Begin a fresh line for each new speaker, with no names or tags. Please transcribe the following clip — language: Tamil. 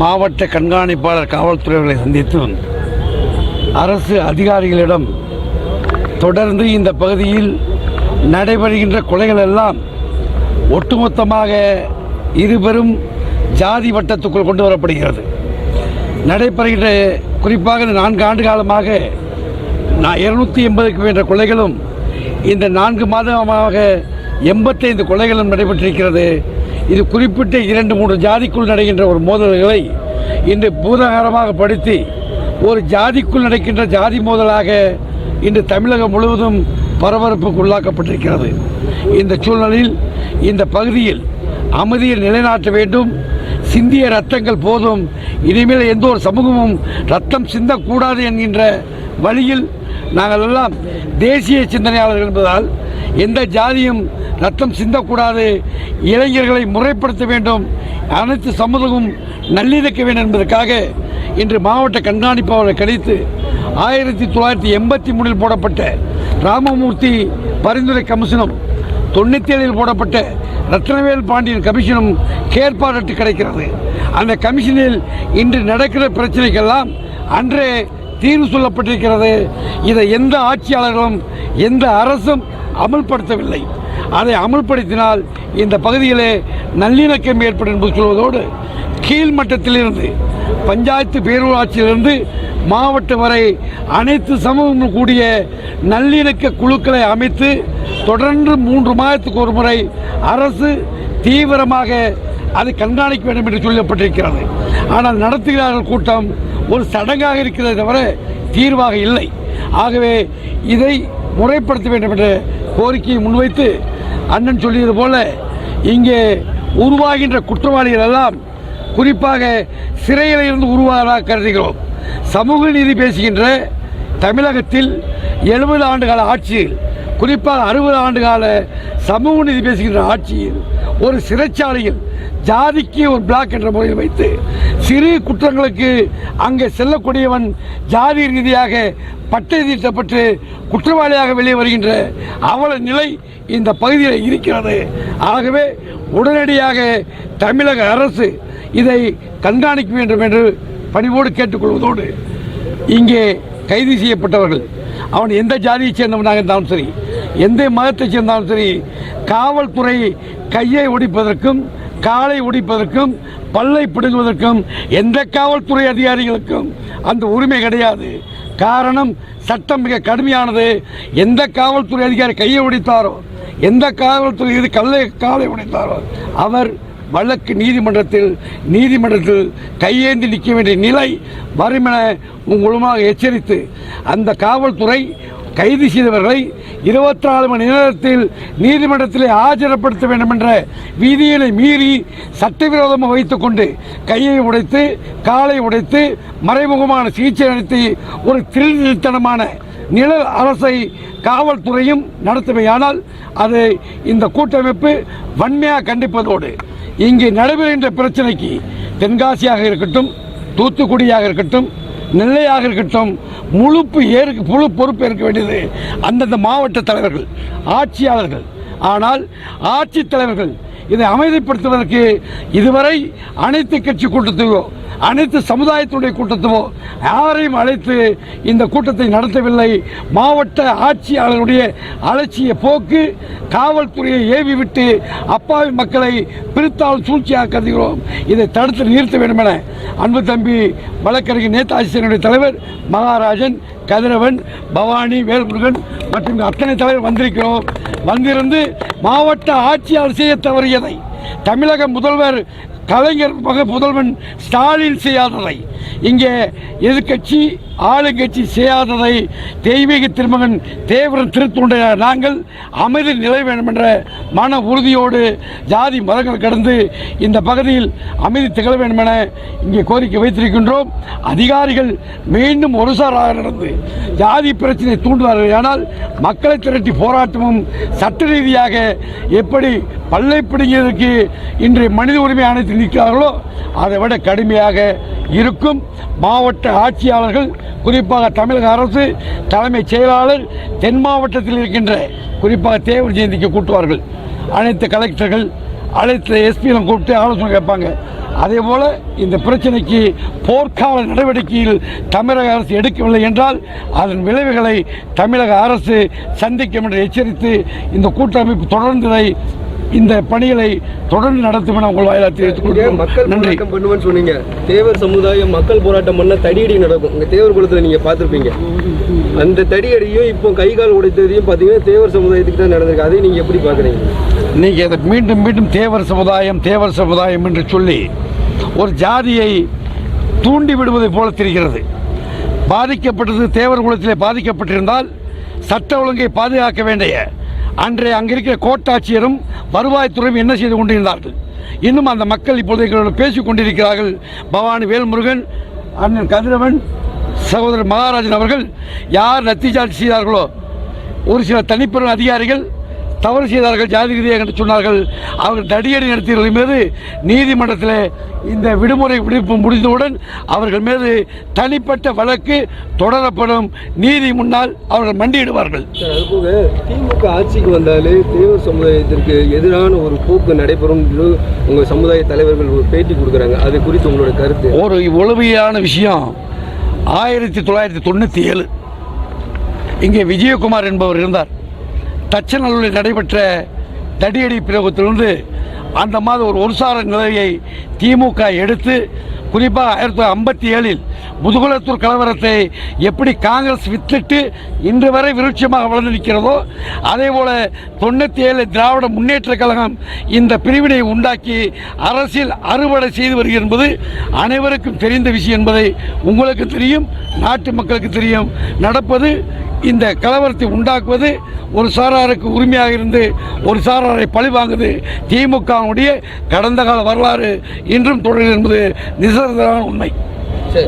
மாவட்ட கண்காணிப்பாளர் காவல்துறைகளை சந்தித்து அரசு அதிகாரிகளிடம் தொடர்ந்து இந்த பகுதியில் நடைபெறுகின்ற கொலைகள் எல்லாம் ஒட்டுமொத்தமாக இருபெரும் ஜாதி வட்டத்துக்குள் கொண்டு வரப்படுகிறது. நடைபெறுகின்ற குறிப்பாக இந்த நான்கு ஆண்டு காலமாக நான் இருநூற்றி எண்பதுக்கு மேன்ற கொலைகளும் இந்த நான்கு மாதமாக எண்பத்தைந்து கொலைகளும் நடைபெற்றிருக்கிறது. இது குறிப்பிட்ட இரண்டு மூன்று ஜாதிக்குள் நடக்கின்ற ஒரு மோதல்களை இன்று பூதாகரமாக படுத்தி ஒரு ஜாதிக்குள் நடக்கின்ற ஜாதி மோதலாக இன்று தமிழகம் முழுவதும் பரபரப்புக்கு உள்ளாக்கப்பட்டிருக்கிறது. இந்த சூழ்நிலையில் இந்த பகுதியில் அமைதியை நிலைநாட்ட வேண்டும். சிந்திய ரத்தங்கள் போதும். இனிமேல் எந்த ஒரு சமூகமும் ரத்தம் சிந்தக்கூடாது என்கின்ற வழியில் நாங்கள் எல்லாம் தேசிய சிந்தனையாளர்கள் என்பதால் எந்த ஜாதியும் ரத்தம் சிந்தக்கூடாது. இளைஞர்களை முறைப்படுத்த வேண்டும். அனைத்து சமூகமும் நல்லிணக்க வேண்டும் என்பதற்காக இன்று மாவட்ட கண்காணிப்பாளரை கணித்து ஆயிரத்தி தொள்ளாயிரத்தி எண்பத்தி மூணில் போடப்பட்ட ராமமூர்த்தி பரிந்துரை கமிஷனும் தொண்ணூற்றி ஏழில் போடப்பட்ட ரத்னவேல் பாண்டியன் கமிஷனும் கேற்பாடட்டு கிடைக்கிறது. அந்த கமிஷனில் இன்று நடக்கிற பிரச்சனைக்கெல்லாம் அன்றே தீர்வு சொல்லப்பட்டிருக்கிறது. இதை எந்த ஆட்சியாளர்களும் எந்த அரசும் அமல்படுத்தவில்லை. அதை அமல்படுத்தினால் இந்த பகுதியிலே நல்லிணக்கம் ஏற்படும் என்று சொல்வதோடு கீழ்மட்டத்திலிருந்து பஞ்சாயத்து பேரூராட்சியிலிருந்து மாவட்டம் வரை அனைத்து சமூகங்களும் கூடிய நல்லிணக்க குழுக்களை அமைத்து தொடர்ந்து மூன்று மாதத்துக்கு ஒரு முறை அரசு தீவிரமாக அதை கண்காணிக்க வேண்டும் என்று சொல்லப்பட்டிருக்கிறது. ஆனால் நடத்துகிறார்கள் கூட்டம் ஒரு சடங்காக இருக்கிறதை தவிர தீர்வாக இல்லை. ஆகவே இதை முறைப்படுத்த வேண்டும் என்ற கோரிக்கையை முன்வைத்து அண்ணன் சொல்லியது போல இங்கே உருவாகின்ற குற்றவாளிகள் எல்லாம் குறிப்பாக சிறையில் இருந்து உருவாக கருதுகிறோம். சமூக நீதி பேசுகின்ற தமிழகத்தில் எழுபது ஆண்டுகால ஆட்சியில் குறிப்பாக அறுபது ஆண்டு கால சமூக நீதி பேசுகின்ற ஆட்சியில் ஒரு சிறைச்சாலையில் ஜாதிக்கு ஒரு பிளாக் என்ற முறையில் வைத்து சிறு குற்றங்களுக்கு அங்கே செல்லக்கூடியவன் ஜாதி ரீதியாக பட்டை தீட்டப்பட்டு குற்றவாளியாக வெளியே வருகின்ற அவல நிலை இந்த பகுதியில் இருக்கிறது. ஆகவே உடனடியாக தமிழக அரசு இதை கண்காணிக்க வேண்டும் என்று பணிவோடு கேட்டுக்கொள்வதோடு இங்கே கைது செய்யப்பட்டவர்கள். அவன் எந்த ஜாதியை சேர்ந்தவனாக இருந்தாலும் சரி எந்த மதத்தை சேர்ந்தாலும் சரி காவல்துறை கையை ஒடிப்பதற்கும் காலை உடிப்பதற்கும் பல்லை பிடுங்குவதற்கும் எந்த காவல்துறை அதிகாரிகளுக்கும் அந்த உரிமை கிடையாது. காரணம் சட்டம் மிக கடுமையானது. எந்த காவல்துறை அதிகாரி கையை உடைத்தாரோ எந்த காவல்துறை இது கல்லை காலை உடைத்தாரோ அவர் வழக்கு நீதிமன்றத்தில் நீதிமன்றத்தில் கையேந்தி நிற்க வேண்டிய நிலை வரும் என உங்களுமாக எச்சரித்து அந்த காவல்துறை கைது செய்தவர்களை இருபத்தி நாலு மணி நேரத்தில் நீதிமன்றத்தில் ஆஜரப்படுத்த வேண்டும் என்ற விதியினை மீறி சட்டவிரோதமாக வைத்துக்கொண்டு கையை உடைத்து காலை உடைத்து மறைமுகமான சிகிச்சை அளித்து ஒரு திருநிறுத்தனமான நிழல் அரசை காவல்துறையும் நடத்துமையானால் அது இந்த கூட்டமைப்பு வன்மையாக கண்டிப்பதோடு இங்கு நடைபெறுகின்ற பிரச்சனைக்கு தென்காசியாக இருக்கட்டும் தூத்துக்குடியாக இருக்கட்டும் நெல்லையாக இருக்கட்டும் முழுப்பு ஏற்க முழு பொறுப்பு ஏற்க வேண்டியது அந்தந்த மாவட்ட தலைவர்கள் ஆட்சியாளர்கள். ஆனால் ஆட்சித் தலைவர்கள் இதை அமைதிப்படுத்துவதற்கு இதுவரை அனைத்து கட்சி கூட்டத்தையோ அனைத்து சமுதாயத்துடைய கூட்டத்தோ யாரையும் அழைத்து இந்த கூட்டத்தை நடத்தவில்லை. மாவட்ட ஆட்சியாளருடைய அலட்சிய போக்கு காவல்துறையை ஏவி விட்டு அப்பாவி மக்களை பிரித்தால் சூழ்ச்சியாக கருதுகிறோம் இதை தடுத்து நிறுத்த வேண்டும் என அன்பு தம்பி வழக்கறிஞர் நேதாஜி தலைவர் மகாராஜன் கதிரவன் பவானி வேல்முருகன் மற்றும் அத்தனை தலைவர் வந்திருக்கிறோம். வந்திருந்து மாவட்ட ஆட்சியாளர் செய்ய தவறியதை தமிழக முதல்வர் கலைஞர் மக முதல்வன் ஸ்டாலின் செய்யாததை இங்கே எதிர்க்கட்சி ஆளுங்கட்சி செய்யாததை தெய்வீக திருமகன் தேவரன் திருத்தொண்டைய நாங்கள் அமைதி நிலை வேண்டும் என்ற மன உறுதியோடு ஜாதி மதங்கள் கடந்து இந்த பகுதியில் அமைதி திகழ வேண்டும் என இங்கே கோரிக்கை வைத்திருக்கின்றோம். அதிகாரிகள் மீண்டும் ஒருசாராக நடந்து ஜாதி பிரச்சனை தூண்டுவார்கள். ஆனால் மக்களை திரட்டி போராட்டமும் சட்ட ரீதியாக எப்படி பல்லை பிடுங்கியதற்கு இன்றைய மனித உரிமை ஆணையத்தில் நிற்கிறார்களோ அதை விட கடுமையாக இருக்கும் மாவட்ட ஆட்சியாளர்கள் குறிப்பாக தமிழக அரசு தலைமைச் செயலாளர் தென் மாவட்டத்தில் இருக்கின்ற குறிப்பாக தேவர் ஜெயந்திக்கு கூட்டுவார்கள். அனைத்து கலெக்டர்கள் அனைத்து எஸ்பியிலும் கூப்பிட்டு ஆலோசனை கேட்பாங்க. அதே போல் இந்த பிரச்சனைக்கு போர்க்கால நடவடிக்கையில் தமிழக அரசு எடுக்கவில்லை என்றால் அதன் விளைவுகளை தமிழக அரசு சந்திக்கும் என்று எச்சரித்து இந்த கூட்டமைப்பு தொடர்ந்ததை இந்த பணிகளை தொடர்ந்து நடத்தும் என உங்கள் வாயிலாக தெரிவித்துக்
நீங்க
கொள்கிறோம்.
மக்கள்
நன்றி.
பண்ணுவேன்னு சொன்னீங்க. தேவர் சமுதாயம் மக்கள் போராட்டம் பண்ண தடியடி நடக்கும். உங்க தேவர் குளத்துல நீங்க பார்த்திருப்பீங்க. அந்த தடியடியும் இப்போ கை கால் உடைத்ததையும் பாத்தீங்கன்னா தேவர் சமுதாயத்துக்கு தான் நடந்திருக்கு. அதை நீங்க எப்படி பாக்குறீங்க
நீங்கள் இதை மீண்டும் மீண்டும் தேவர் சமுதாயம் தேவர் சமுதாயம் என்று சொல்லி ஒரு ஜாதியை தூண்டி விடுவதைப் போல தெரிகிறது. பாதிக்கப்பட்டது தேவர் குலத்திலே பாதிக்கப்பட்டிருந்தால் சட்ட ஒழுங்கை பாதுகாக்க வேண்டிய அன்றைய அங்கிருக்கிற கோட்டாட்சியரும் வருவாய்த்துறையும் என்ன செய்து கொண்டிருந்தார்கள்? இன்னும் அந்த மக்கள் இப்பொழுது எங்களோடு பேசிக் கொண்டிருக்கிறார்கள். பவானி வேல்முருகன் அண்ணன் கதிரவன் சகோதரர் மகாராஜன் அவர்கள் யார் நத்திச்சாட்சி செய்தார்களோ? ஒரு சில தனிப்பெரும் அதிகாரிகள் தவறு செய்தார்கள் ஜாதி ரீதியாக என்று சொன்னார்கள். அவர்கள் தடியடி நடத்தியவர்கள் மீது நீதிமன்றத்தில் இந்த விடுமுறை விடுப்பு முடிந்தவுடன் அவர்கள் மீது தனிப்பட்ட வழக்கு தொடரப்படும் நீதி முன்னால் அவர்கள் மண்டியிடுவார்கள்.
சார், அது போக திமுக ஆட்சிக்கு வந்தாலே தேவர் சமுதாயத்திற்கு எதிரான ஒரு போக்கு நடைபெறும் என்று உங்க சமுதாய தலைவர்கள் ஒரு பேட்டி கொடுக்குறாங்க. அது குறித்து உங்களோட கருத்து?
ஒரு உளவியான விஷயம் ஆயிரத்தி தொள்ளாயிரத்தி தொண்ணூற்றி ஏழு. இங்கே விஜயகுமார் என்பவர் இருந்தார். தச்சநல்லூரில் நடைபெற்ற தடியடி பிரயோகத்திலிருந்து அந்த மாதிரி ஒரு ஒருசார நிலையை திமுக எடுத்து குறிப்பாக ஆயிரத்தி தொள்ளாயிரத்தி ஐம்பத்தி ஏழில் முதுகுலத்தூர் கலவரத்தை எப்படி காங்கிரஸ் வித்துட்டு இன்று வரை விருட்சமாக வளர்ந்து நிற்கிறதோ அதே போல் தொண்ணூற்றி ஏழு திராவிட முன்னேற்ற கழகம் இந்த பிரிவினை உண்டாக்கி அரசியல் அறுவடை செய்து வருகிறது என்பது அனைவருக்கும் தெரிந்த விஷயம் என்பதை உங்களுக்கு தெரியும் நாட்டு மக்களுக்கு தெரியும். நடப்பது இந்த கலவரத்தை உண்டாக்குவது ஒரு சாராருக்கு உரிமையாக இருந்து ஒரு சாராரை பழி வாங்குது. திமுகவுடைய கடந்த கால வரலாறு இன்றும் தொடர்கிறது என்பது நிசர்தமான உண்மை.
சரி